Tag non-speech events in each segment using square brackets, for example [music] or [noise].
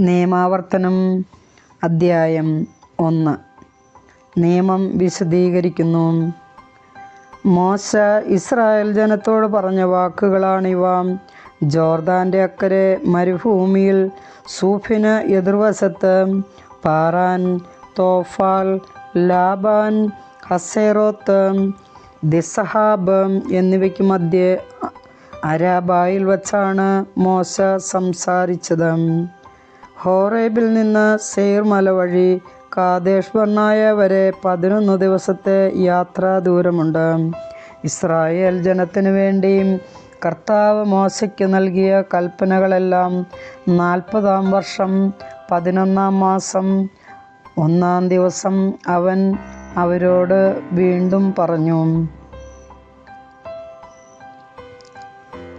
നിയമാവർത്തനം അദ്ധ്യായം ഒന്ന്. നിയമം വിശദീകരിക്കുന്നു. മോശ ഇസ്രായേൽ ജനത്തോട് പറഞ്ഞ വാക്കുകളാണിവ. ജോർദാന്റെ അക്കരെ മരുഭൂമിയിൽ സൂഫിന് എതിർവശത്ത് പാറാൻ തോഫാൽ ലാബാൻ ഹസേറോത്ത് ദിസഹാബ് എന്നിവയ്ക്ക് മധ്യേ അരാബായിൽ വച്ചാണ് മോശ സംസാരിച്ചത്. ഹോറേബിൽ നിന്ന് സെയ്ർ മല വഴി കാദേശ് ബർണായ വരെ പതിനൊന്ന് ദിവസത്തെ യാത്രാ ദൂരമുണ്ട്. ഇസ്രായേൽ ജനത്തിനു വേണ്ടി കർത്താവ് മോശയ്ക്ക് നൽകിയ കൽപ്പനകളെല്ലാം നാൽപ്പതാം വർഷം പതിനൊന്നാം മാസം ഒന്നാം ദിവസം അവൻ അവരോട് വീണ്ടും പറഞ്ഞു.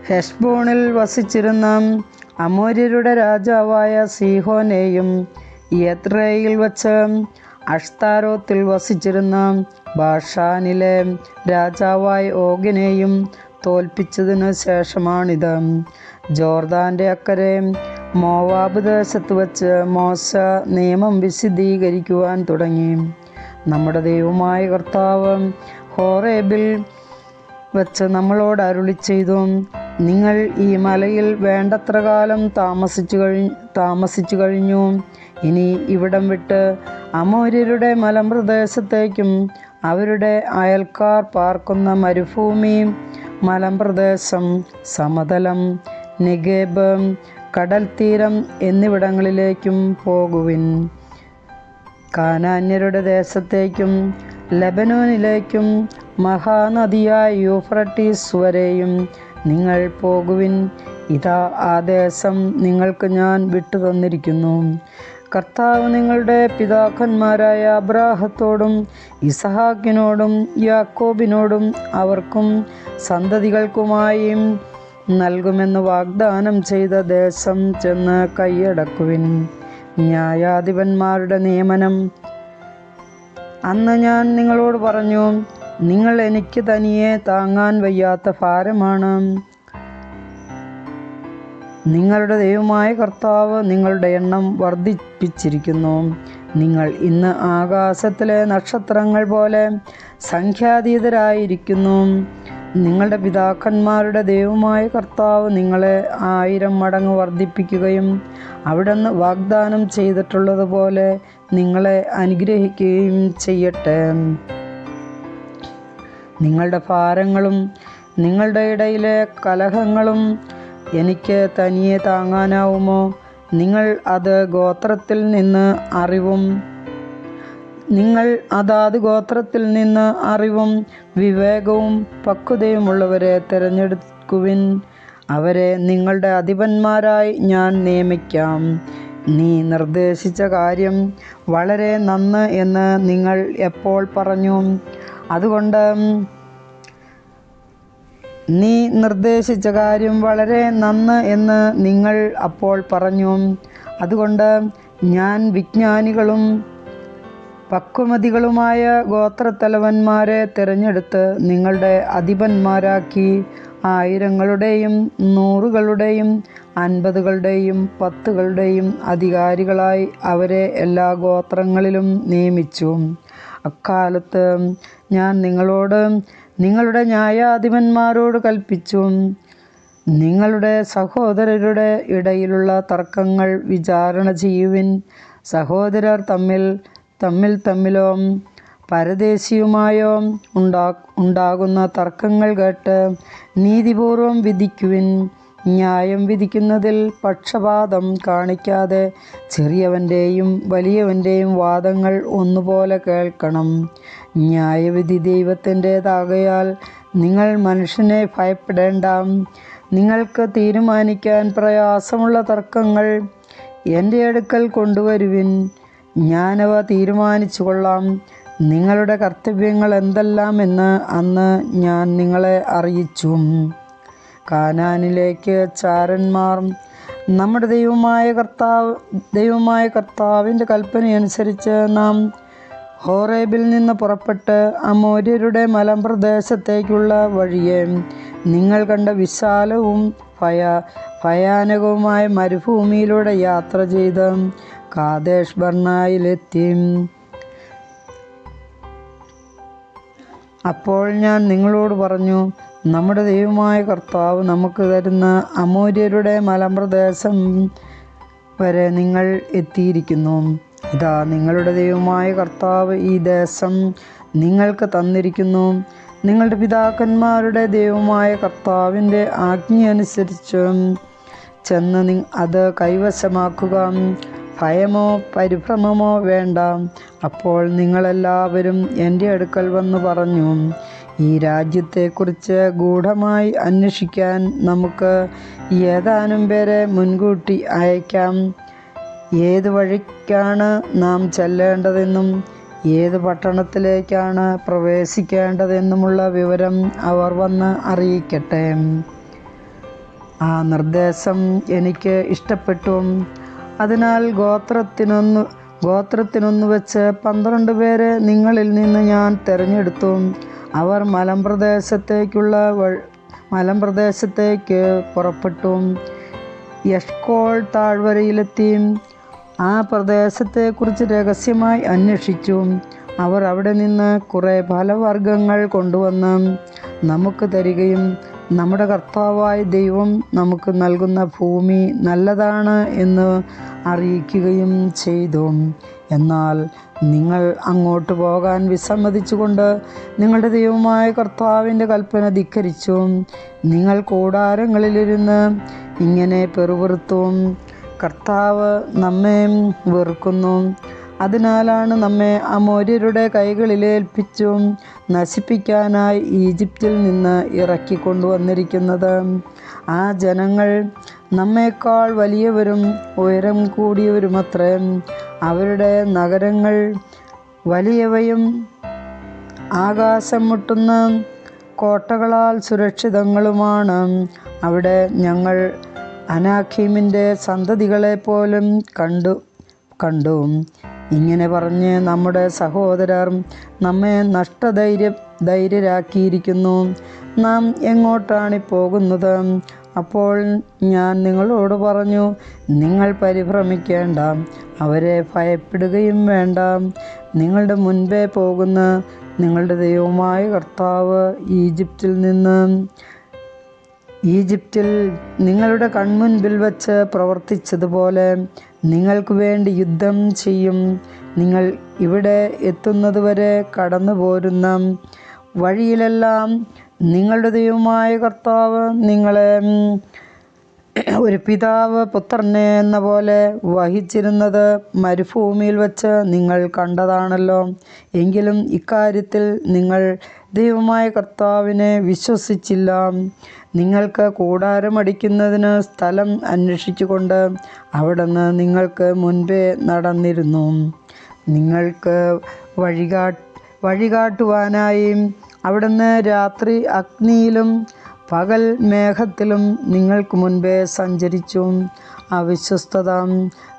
ഹെഷ്ബോണിൽ വസിച്ചിരുന്ന അമോര്യരുടെ രാജാവായ സീഹോനെയും യത്രയിൽ വച്ച് അഷ്താരോത്തിൽ വസിച്ചിരുന്ന ബാഷാനിലെ രാജാവായ ഓഗിനെയും തോൽപ്പിച്ചതിന് ശേഷമാണിത്. ജോർദാന്റെ അക്കരെ മോവാബ് ദേശത്ത് വച്ച് മോശ നിയമം വിശദീകരിക്കുവാൻ തുടങ്ങി. നമ്മുടെ ദൈവമായ കർത്താവ് ഹോറേബിൽ വച്ച് നമ്മളോട് അരുളി ചെയ്തു നിങ്ങൾ ഈ മലയിൽ വേണ്ടത്ര കാലം താമസിച്ചു കഴിഞ്ഞു താമസിച്ചു കഴിഞ്ഞു. ഇനി ഇവിടം വിട്ട് അമൂര്യരുടെ മലമ്പ്രദേശത്തേക്കും അവരുടെ അയൽക്കാർ പാർക്കുന്ന മരുഭൂമി മലമ്പ്രദേശം സമതലം നിഗേബ് കടൽ തീരം എന്നിവിടങ്ങളിലേക്കും പോകുവിൻ. കാനാന്യരുടെ ദേശത്തേക്കും ലബനോനിലേക്കും മഹാനദിയായ യൂഫ്രട്ടീസ് വരെയും നിങ്ങൾ പോകുവിൻ. ഇതാ ആ ദേശം നിങ്ങൾക്ക് ഞാൻ വിട്ടു തന്നിരിക്കുന്നു കർത്താവ് നിങ്ങളുടെ പിതാക്കന്മാരായ അബ്രാഹത്തോടും ഇസഹാക്കിനോടും യാക്കോബിനോടും അവർക്കും സന്തതികൾക്കുമായും നൽകുമെന്ന് വാഗ്ദാനം ചെയ്ത ദേശം ചെന്ന് കൈയടക്കുവിൻ. ന്യായാധിപന്മാരുടെ നിയമനം. അന്ന് ഞാൻ നിങ്ങളോട് പറഞ്ഞു നിങ്ങൾ എനിക്ക് തനിയെ താങ്ങാൻ വയ്യാത്ത ഭാരമാണ്. നിങ്ങളുടെ ദൈവമായ കർത്താവ് നിങ്ങളുടെ എണ്ണം വർദ്ധിപ്പിച്ചിരിക്കുന്നു. നിങ്ങൾ ഇന്ന് ആകാശത്തിലെ നക്ഷത്രങ്ങൾ പോലെ സംഖ്യാതീതരായിരിക്കുന്നു. നിങ്ങളുടെ പിതാക്കന്മാരുടെ ദൈവമായ കർത്താവ് നിങ്ങളെ ആയിരം മടങ്ങ് വർദ്ധിപ്പിക്കുകയും അവിടുന്ന് വാഗ്ദാനം ചെയ്തിട്ടുള്ളതുപോലെ നിങ്ങളെ അനുഗ്രഹിക്കുകയും ചെയ്യട്ടെ. നിങ്ങളുടെ ഭാരങ്ങളും നിങ്ങളുടെ ഇടയിലെ കലഹങ്ങളും എനിക്ക് തനിയെ താങ്ങാനാവുമോ? നിങ്ങൾ അത് ഗോത്രത്തിൽ നിന്ന് അറിവും നിങ്ങൾ അതാത് ഗോത്രത്തിൽ നിന്ന് അറിവും വിവേകവും പക്വതയുമുള്ളവരെ തിരഞ്ഞെടുക്കുവിൻ. അവരെ നിങ്ങളുടെ അധിപന്മാരായി ഞാൻ നിയമിക്കാം. നീ നിർദ്ദേശിച്ച കാര്യം വളരെ നന്ന് എന്ന് നിങ്ങൾ എപ്പോൾ പറഞ്ഞു? അതുകൊണ്ട് നീ നിർദ്ദേശിച്ച കാര്യം വളരെ നന്ന് എന്ന് നിങ്ങൾ അപ്പോൾ പറഞ്ഞു. അതുകൊണ്ട് ഞാൻ വിജ്ഞാനികളും പക്വമതികളുമായ ഗോത്രത്തലവന്മാരെ തിരഞ്ഞെടുത്ത് നിങ്ങളുടെ അധിപന്മാരാക്കി ആയിരങ്ങളുടെയും നൂറുകളുടെയും അൻപതുകളുടെയും പത്തുകളുടെയും അധികാരികളായി അവരെ എല്ലാ ഗോത്രങ്ങളിലും നിയമിച്ചു. അക്കാലത്ത് ഞാൻ നിങ്ങളോട് നിങ്ങളുടെ ന്യായാധിപന്മാരോട് കൽപ്പിച്ചു നിങ്ങളുടെ സഹോദരരുടെ ഇടയിലുള്ള തർക്കങ്ങൾ വിചാരണ ചെയ്യുവിൻ. സഹോദരർ തമ്മിൽ തമ്മിൽ തമ്മിലോ പരദേശിയുമായോ ഉണ്ടാ ഉണ്ടാകുന്ന തർക്കങ്ങൾ കേട്ട് നീതിപൂർവം വിധിക്കുവിൻ. ന്യായം വിധിക്കുന്നതിൽ പക്ഷപാതം കാണിക്കാതെ ചെറിയവന്റെയും വലിയവന്റെയും വാദങ്ങൾ ഒന്നുപോലെ കേൾക്കണം. ന്യായവിധി ദൈവത്തിന്റേതാകയാൽ നിങ്ങൾ മനുഷ്യനെ ഭയപ്പെടേണ്ട. നിങ്ങൾക്ക് തീരുമാനിക്കാൻ പ്രയാസമുള്ള തർക്കങ്ങൾ എന്റെ അടുക്കൽ കൊണ്ടുവരുവിൻ. ഞാനവ തീരുമാനിച്ചു കൊള്ളാം നിങ്ങളുടെ കർത്തവ്യങ്ങൾ എന്തെല്ലാം എന്ന് അന്ന് ഞാൻ നിങ്ങളെ അറിയിച്ചു. കാനാനിലേക്ക് ചാരന്മാർ നമ്മുടെ ദൈവമായ കർത്താവ് ദൈവമായ കർത്താവിന്റെ കൽപ്പനയനുസരിച്ച് നാം ഹോറേബിൽ നിന്ന് പുറപ്പെട്ട് അമോര്യരുടെ മലമ്പ്രദേശത്തേക്കുള്ള വഴിയെ നിങ്ങൾ കണ്ട വിശാലവും ഭയ ഭയാനകവുമായ മരുഭൂമിയിലൂടെ യാത്ര ചെയ്ത് കാതേഷ് ബർണായിലെത്തി. അപ്പോൾ ഞാൻ നിങ്ങളോട് പറഞ്ഞു നമ്മുടെ ദൈവമായ കർത്താവ് നമുക്ക് തരുന്ന അമൂര്യരുടെ മലമ്പ്രദേശം വരെ നിങ്ങൾ എത്തിയിരിക്കുന്നു. ഇതാ നിങ്ങളുടെ ദൈവമായ കർത്താവ് ഈ ദേശം നിങ്ങൾക്ക് തന്നിരിക്കുന്നു. നിങ്ങളുടെ പിതാക്കന്മാരുടെ ദൈവമായ കർത്താവിന്റെ ആജ്ഞ അനുസരിച്ച് ചെന്ന് നി അത് കൈവശമാക്കുക. ഭയമോ പരിഭ്രമമോ വേണ്ട. അപ്പോൾ നിങ്ങളെല്ലാവരും എന്റെ അടുക്കൽ വന്ന് പറഞ്ഞു ഈ രാജ്യത്തെക്കുറിച്ച് ഗൂഢമായി അന്വേഷിക്കാൻ നമുക്ക് ഏതാനും പേരെ മുൻകൂട്ടി അയക്കാം. ഏത് വഴിക്കാണ് നാം ചെല്ലേണ്ടതെന്നും ഏത് പട്ടണത്തിലേക്കാണ് പ്രവേശിക്കേണ്ടതെന്നുമുള്ള വിവരം അവർ വന്ന് അറിയിക്കട്ടെ. ആ നിർദ്ദേശം എനിക്ക് ഇഷ്ടപ്പെട്ടു. അതിനാൽ ഗോത്രത്തിനൊന്ന് ഗോത്രത്തിനൊന്ന് വെച്ച് പന്ത്രണ്ട് പേരെ നിങ്ങളിൽ നിന്ന് ഞാൻ തിരഞ്ഞെടുത്തു. അവർ മലമ്പ്രദേശത്തേക്കുള്ള മലമ്പ്രദേശത്തേക്ക് പുറപ്പെട്ടു. യഷ്കോൾ താഴ്വരയിലെത്തി. ആ പ്രദേശത്തെക്കുറിച്ച് രഹസ്യമായി അന്വേഷിച്ചു. അവർ അവിടെ നിന്ന് കുറേ ഫലവർഗങ്ങൾ കൊണ്ടുവന്ന് നമുക്ക് തരികയും നമ്മുടെ കർത്താവായ ദൈവം നമുക്ക് നൽകുന്ന ഭൂമി നല്ലതാണ് എന്ന് അറിയിക്കുകയും ചെയ്തു. എന്നാൽ നിങ്ങൾ അങ്ങോട്ട് പോകാൻ വിസമ്മതിച്ചുകൊണ്ട് നിങ്ങളുടെ ദൈവമായ കർത്താവിന്റെ കൽപ്പന ധിക്കരിച്ചു. നിങ്ങൾ കൂടാരങ്ങളിലിരുന്ന് ഇങ്ങനെ പെറുപെറുത്തു കർത്താവ് നമ്മെ വെറുക്കുന്നു. അതിനാലാണ് നമ്മെ അമോര്യരുടെ കൈകളിൽ ഏൽപ്പിച്ചു നശിപ്പിക്കാനായി ഈജിപ്തിൽ നിന്ന് ഇറക്കിക്കൊണ്ടുവന്നിരിക്കുന്നത്. ആ ജനങ്ങൾ നമ്മേക്കാൾ വലിയവരും ഉയരം കൂടിയവരുമത്രേ. അവരുടെ നഗരങ്ങൾ വലിയവയും ആകാശം മുട്ടുന്ന കോട്ടകളാൽ സുരക്ഷിതങ്ങളുമാണ്. അവിടെ ഞങ്ങൾ അനാഖീമിന്റെ സന്തതികളെ പോലും കണ്ടു കണ്ടു. ഇങ്ങനെ പറഞ്ഞ് നമ്മുടെ സഹോദരർ നമ്മെ നഷ്ടധൈര്യ ധൈര്യരാക്കിയിരിക്കുന്നു. നാം എങ്ങോട്ടാണ് പോകുന്നത്? അപ്പോൾ ഞാൻ നിങ്ങളോട് പറഞ്ഞു നിങ്ങൾ പരിഭ്രമിക്കേണ്ട അവരെ ഭയപ്പെടുകയും വേണ്ട. നിങ്ങളുടെ മുൻപേ പോകുന്ന നിങ്ങളുടെ ദൈവമായ കർത്താവ് ഈജിപ്തിൽ നിന്ന് ഈജിപ്തിൽ നിങ്ങളുടെ കൺമുൻപിൽ വച്ച് പ്രവർത്തിച്ചതുപോലെ നിങ്ങൾക്ക് വേണ്ടി യുദ്ധം ചെയ്യും. നിങ്ങൾ ഇവിടെ എത്തുന്നതുവരെ കടന്നു പോരുന്ന വഴിയിലെല്ലാം നിങ്ങളുടെ ദൈവമായ കർത്താവ് നിങ്ങളെ [clears throat] ഒരു പിതാവ് പുത്രനെ എന്ന പോലെ വഹിച്ചിരുന്നത് മരുഭൂമിയിൽ വച്ച് നിങ്ങൾ കണ്ടതാണല്ലോ. എങ്കിലും ഇക്കാര്യത്തിൽ നിങ്ങൾ ദൈവമായ കർത്താവിനെ വിശ്വസിച്ചില്ല. നിങ്ങൾക്ക് കൂടാരമടിക്കുന്നതിന് സ്ഥലം അന്വേഷിച്ചുകൊണ്ട് അവിടുന്ന് നിങ്ങൾക്ക് മുൻപേ നടന്നിരുന്നു. നിങ്ങൾക്ക് വഴികാ വഴികാട്ടുവാനായി അവിടുന്ന് രാത്രി അഗ്നിയിലും പകൽ മേഘത്തിലും നിങ്ങൾക്ക് മുൻപേ സഞ്ചരിച്ചു അവിശ്വസ്തത.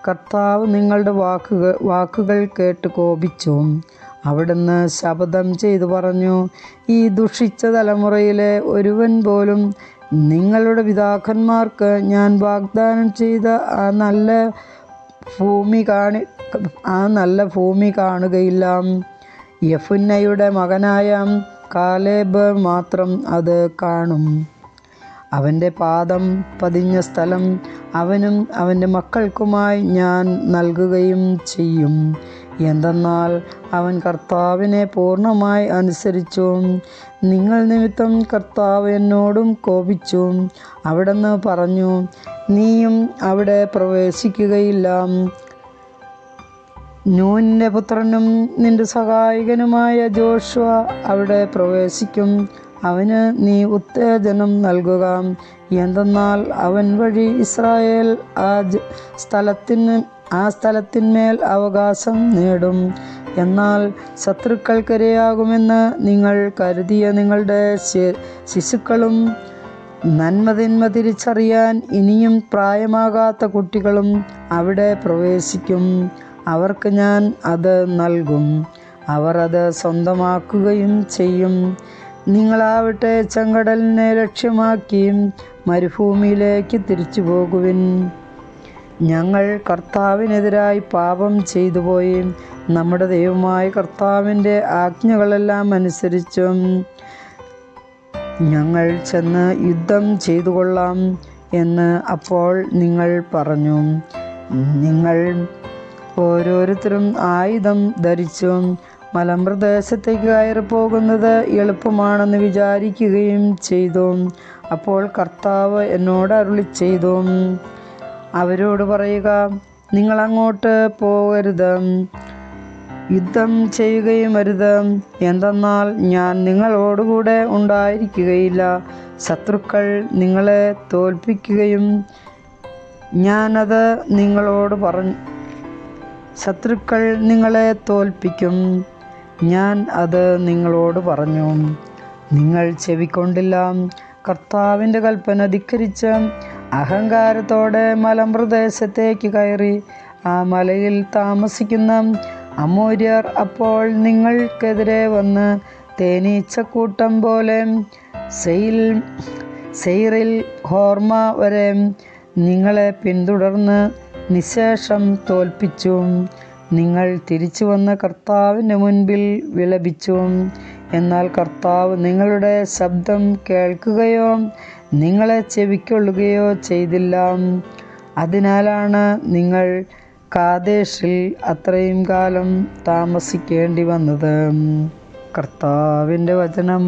കർത്താവ് നിങ്ങളുടെ വാക്കുകൾ വാക്കുകൾ കേട്ട് കോപിച്ചു അവിടുന്ന് ശപഥം ചെയ്തു പറഞ്ഞു ഈ ദുഷിച്ച തലമുറയിലെ ഒരുവൻ പോലും നിങ്ങളുടെ പിതാക്കന്മാർക്ക് ഞാൻ വാഗ്ദാനം ചെയ്ത ആ നല്ല ഭൂമി കാണി ആ നല്ല ഭൂമി കാണുകയില്ല. യഫുന്നയുടെ മകനായ കാലേബ് മാത്രം അത് കാണും. അവന്റെ പാദം പതിഞ്ഞ സ്ഥലം അവനും അവന്റെ മക്കൾക്കുമായി ഞാൻ നൽകുകയും ചെയ്യും. എന്തെന്നാൽ അവൻ കർത്താവിനെ പൂർണമായി അനുസരിച്ചു നിങ്ങൾ നിമിത്തം കർത്താവ് എന്നോടും കോപിച്ചു അവിടുന്ന് പറഞ്ഞു നീയും അവിടെ പ്രവേശിക്കുകയില്ല. നൂനിന്റെ പുത്രനും നിന്റെ സഹായകനുമായ ജോഷുവ അവിടെ പ്രവേശിക്കും. അവന് നീ ഉത്തേജനം നൽകുക. എന്തെന്നാൽ അവൻ വഴി ഇസ്രായേൽ ആ സ്ഥലത്തിന് ആ സ്ഥലത്തിന്മേൽ അവകാശം നേടും. എന്നാൽ ശത്രുക്കൾക്കിരയാകുമെന്ന് നിങ്ങൾ കരുതിയ നിങ്ങളുടെ ശിശുക്കളും നന്മതിന്മ തിരിച്ചറിയാൻ ഇനിയും പ്രായമാകാത്ത കുട്ടികളും അവിടെ പ്രവേശിക്കും. അവർക്ക് ഞാൻ അത് നൽകും. അവർ അത് സ്വന്തമാക്കുകയും ചെയ്യും. നിങ്ങളാവട്ടെ ചെങ്കടലിനെ ലക്ഷ്യമാക്കി മരുഭൂമിയിലേക്ക് തിരിച്ചു പോകുവിൻ ഞങ്ങൾ കർത്താവിനെതിരായി പാപം ചെയ്തു പോയി നമ്മുടെ ദൈവമായ കർത്താവിന്റെ ആജ്ഞകളെല്ലാം അനുസരിച്ചും ഞങ്ങൾ ചെന്ന് യുദ്ധം ചെയ്തു കൊള്ളാം എന്ന് അപ്പോൾ നിങ്ങൾ പറഞ്ഞു. നിങ്ങൾ ഓരോരുത്തരും ആയുധം ധരിച്ചും മലമ്പ്രദേശത്തേക്ക് കയറി പോകുന്നത് എളുപ്പമാണെന്ന് വിചാരിക്കുകയും ചെയ്തു. അപ്പോൾ കർത്താവ് എന്നോട് അരുളി ചെയ്തു. അവരോട് പറയുക നിങ്ങൾ അങ്ങോട്ട് പോകരുത്. യുദ്ധം ചെയ്യുകയും അരുത് എന്തെന്നാൽ ഞാൻ നിങ്ങളോടുകൂടെ ഉണ്ടായിരിക്കുകയില്ല. ശത്രുക്കൾ നിങ്ങളെ തോൽപ്പിക്കുകയും ഞാനത് നിങ്ങളോട് പറഞ്ഞു ശത്രുക്കൾ നിങ്ങളെ തോൽപ്പിക്കും. ഞാൻ അത് നിങ്ങളോട് പറഞ്ഞു. നിങ്ങൾ ചെവിക്കൊണ്ടില്ല. കർത്താവിന്റെ കൽപ്പന ധിക്കരിച്ച് അഹങ്കാരത്തോടെ മലമ്പ്രദേശത്തേക്ക് കയറി ആ മലയിൽ താമസിക്കുന്ന അമൂര്യർ അപ്പോൾ നിങ്ങൾക്കെതിരെ വന്ന് തേനീച്ചക്കൂട്ടം പോലെ സെയിൽ സെയിറിൽ ഹോർമ വരെ നിങ്ങളെ പിന്തുടർന്ന് നിശേഷം തോൽപ്പിച്ചും നിങ്ങൾ തിരിച്ചു വന്ന കർത്താവിന്റെ മുൻപിൽ വിളപിച്ചും എന്നാൽ കർത്താവ് നിങ്ങളുടെ ശബ്ദം കേൾക്കുകയോ നിങ്ങളെ ചെവിക്കൊള്ളുകയോ ചെയ്തില്ല. അതിനാലാണ് നിങ്ങൾ കാദേശിൽ അത്രയും കാലം താമസിക്കേണ്ടി വന്നത്. കർത്താവിന്റെ വചനം.